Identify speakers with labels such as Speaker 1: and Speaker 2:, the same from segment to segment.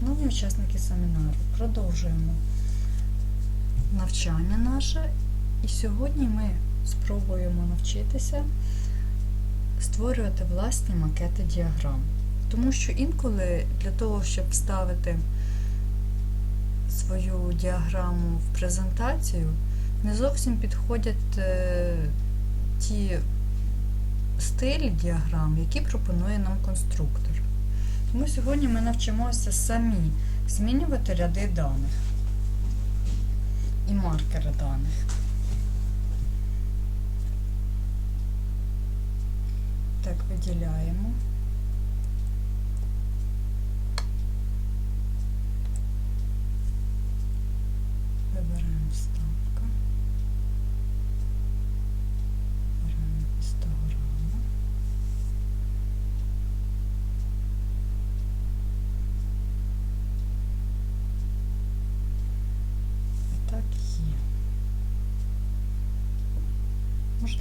Speaker 1: Шановні учасники семінару, продовжуємо навчання наше. І сьогодні ми спробуємо навчитися створювати власні макети діаграм. Тому що інколи для того, щоб вставити свою діаграму в презентацію, не зовсім підходять е, ті стилі діаграм, які пропонує нам конструктор. Тому сьогодні ми навчимося самі змінювати ряди даних і маркери даних. Так, виділяємо.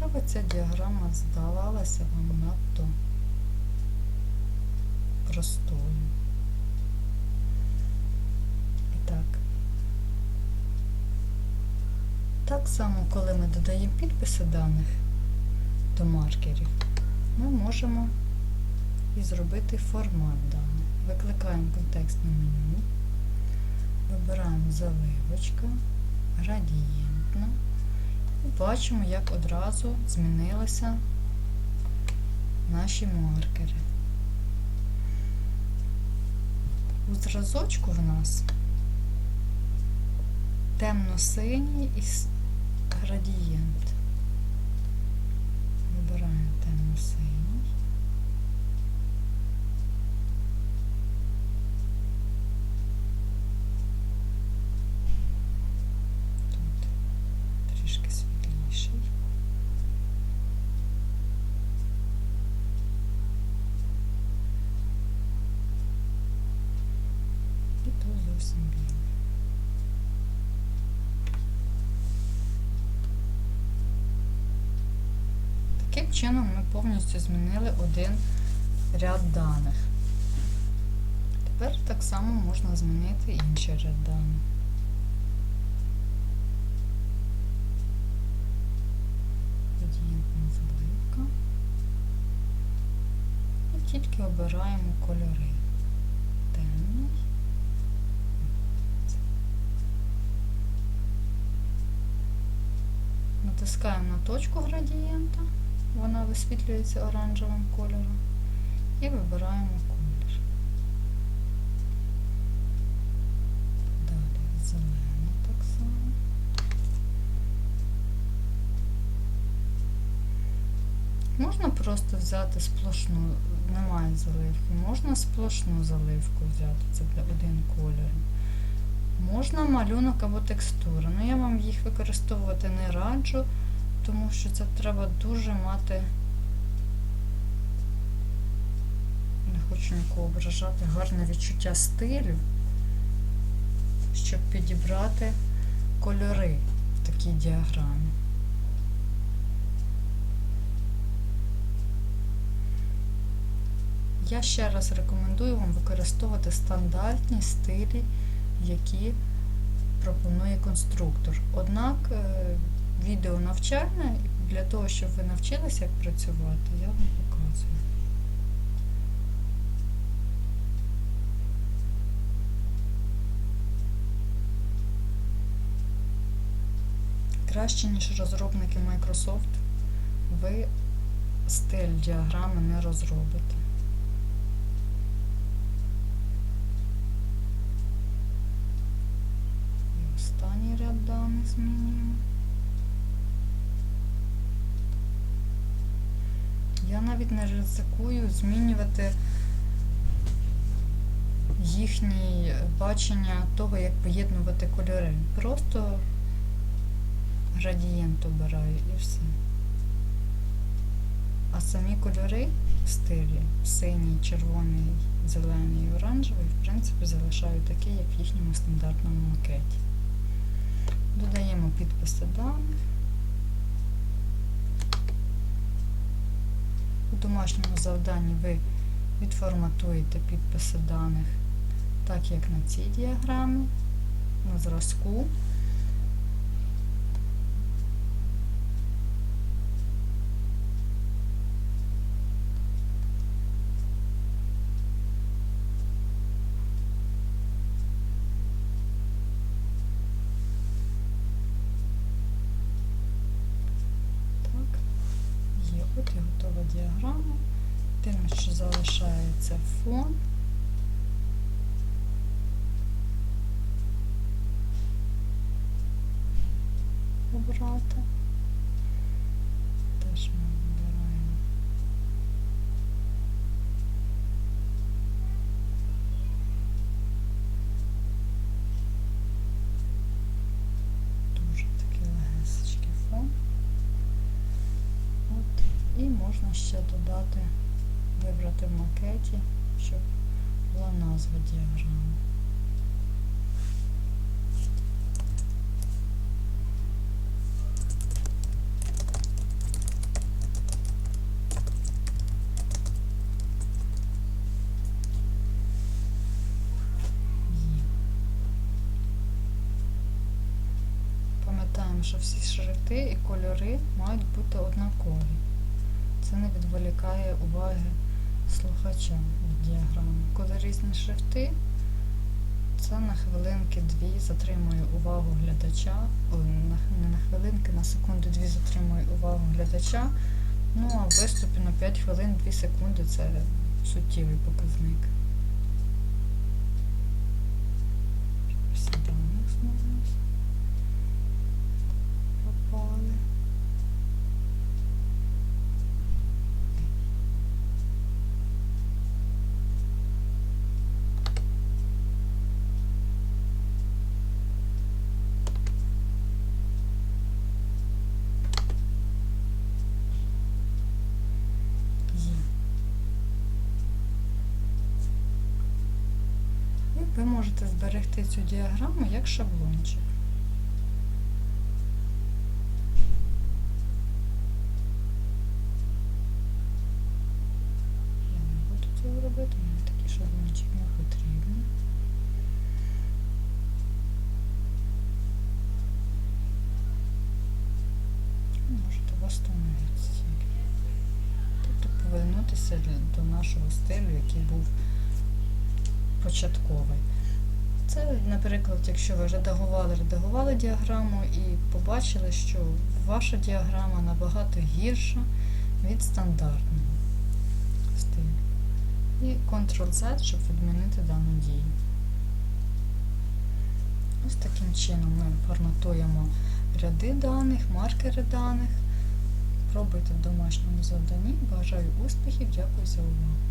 Speaker 1: Можливо, ця діаграма здавалася вам надто простою. І так. Так само, коли ми додаємо підписи даних до маркерів, ми можемо і зробити формат даних. Викликаємо контекстне меню, вибираємо заливочка, градієнтна. Бачимо, як одразу змінилися наші маркери. У зразочку в нас темно-синій і градієнт. Трішки світліший. І тут зовсім білий. Таким чином ми повністю змінили один ряд даних. Тепер так само можна змінити інший ряд даних. Обираємо кольори. Темний. Натискаємо на точку градієнта, вона висвітлюється оранжевим кольором. І вибираємо колір. Далі зелена так само. Можна просто взяти сплошну, немає заливки, можна сплошну заливку взяти, це буде один колір. Можна малюнок або текстура. Ну я вам їх використовувати не раджу, тому що це треба дуже мати. Не хочу нікого ображати, гарне відчуття стилю, щоб підібрати кольори в такій діаграмі. Я ще раз рекомендую вам використовувати стандартні стилі, які пропонує конструктор. Однак е, відео навчальне, для того, щоб ви навчилися як працювати, я вам показую. Краще, ніж розробники Microsoft, ви стиль діаграми не розробите. Змінюємо. Я навіть не ризикую змінювати їхні бачення того, як поєднувати кольори. Просто градієнт обираю і все. А самі кольори в стилі синій, червоний, зелений і оранжевий, в принципі, залишаю такі, як в їхньому стандартному макеті. Додаємо підписи даних. У домашньому завданні ви відформатуєте підписи даних так як на цій діаграмі, на зразку. От і готова діаграма. Тим, що залишається фон. Обрати. Можна ще додати, вибрати в макеті, щоб була назва діаграми. Пам'ятаємо, що всі шрифти і кольори мають бути однакові. Це не відволікає уваги слухача від діаграми. Коли різні шрифти, це на хвилинки дві затримує увагу глядача, не на хвилинки, на секунди дві затримує увагу глядача. Ну а в виступі на 5 хвилин 2 секунди це суттєвий показник. Ви можете зберегти цю діаграму як шаблончик. Я не буду цього робити, мені такий шаблончик не потрібен. Можете восстановитися. Тобто повернутися до нашого стилю, який був початковий. Це, наприклад, якщо ви редагували, редагували діаграму і побачили, що ваша діаграма набагато гірша від стандартного стилю. І Ctrl-Z, щоб відмінити дану дію. Ось таким чином ми форматуємо ряди даних, маркери даних. Пробуйте в домашньому завданні. Бажаю успіхів, дякую за увагу.